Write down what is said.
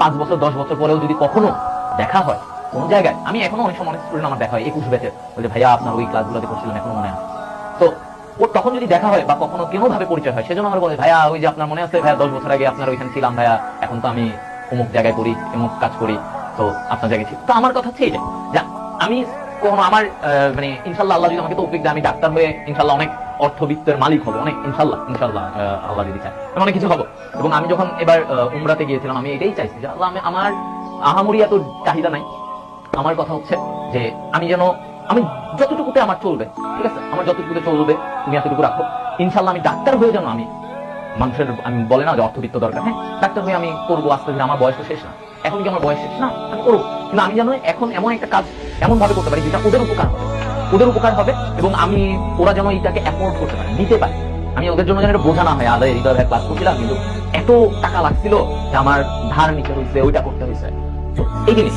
পাঁচ বছর, দশ বছর পরেও যদি কখনো দেখা হয়, কোন জায়গায়, আমি এখনও অনেক সময় অনেক স্টুডেন্ট আমার দেখা হয়, একুশ ব্যাচের বলে, ভাইয়া, আপনার ওই ক্লাসগুলোতে করছিলেন এখনও মনে আছে। তো, ও তখন যদি দেখা হয় বা কখনো কেন ভাবে পরিচয় হয়, সেজন্য আমার বলে, ভাইয়া, ওই যে আপনার মনে আছে, ভাইয়া, দশ বছর আগে আপনার ওইখানে ছিলাম, ভাইয়া, এখন তো আমি অমুক জায়গায় করি অমুক কাজ করি, তো আপনার জায়গায় ছিল তো আমার কথা হচ্ছে যা, আমি কোনো আমার মানে ইনশাল্লাহ আল্লাহ যদি আমাকে তৌফিক দেয়, আমি ডাক্তার হয়ে ইনশাল্লাহ অনেক অর্থবিত্তের মালিক হব। অনেক, ইনশাল্লাহ ইনশাল্লাহ আল্লাহ যদি আমি অনেক কিছু হব। এবং আমি যখন এবার উমরাতে গিয়েছিলাম, আমি এটাই চাইছি যে আল্লাহ, আমি আমার আহামরি এত চাহিদা নাই। আমার কথা হচ্ছে যে আমি যেন, আমি যতটুকুতে আমার চলবে, ঠিক আছে? আমার যতটুকুতে চলবে, তুমি এতটুকু রাখো। ইনশাল্লাহ আমি ডাক্তার হয়ে যেন আমি মানুষের, আমি বলে না যে অর্থবিত্ত দরকার। হ্যাঁ ডাক্তার হয়ে আমি করব, আস্তে ধীরে। আমার বয়স তো শেষ না। এখন কি আমার বয়স শেষ? না, আমি করব। কিন্তু আমি যেন এখন এমন একটা কাজ এমন ভাবে করতে পারি যেটা ওদের উপকার হবে। ওদের উপকার হবে এবং আমি, ওরা যেন এইটাকে অ্যাফোর্ড করতে পারে, নিতে পারে। আমি ওদের জন্য যেন বোঝা না হয় আদায় হৃদয় ভাই ক্লাস করছিলাম, কিন্তু এত টাকা লাগছিল যে আমার ধার নিতে হয়েছে, ওইটা করতে হয়েছে। এই জিনিস।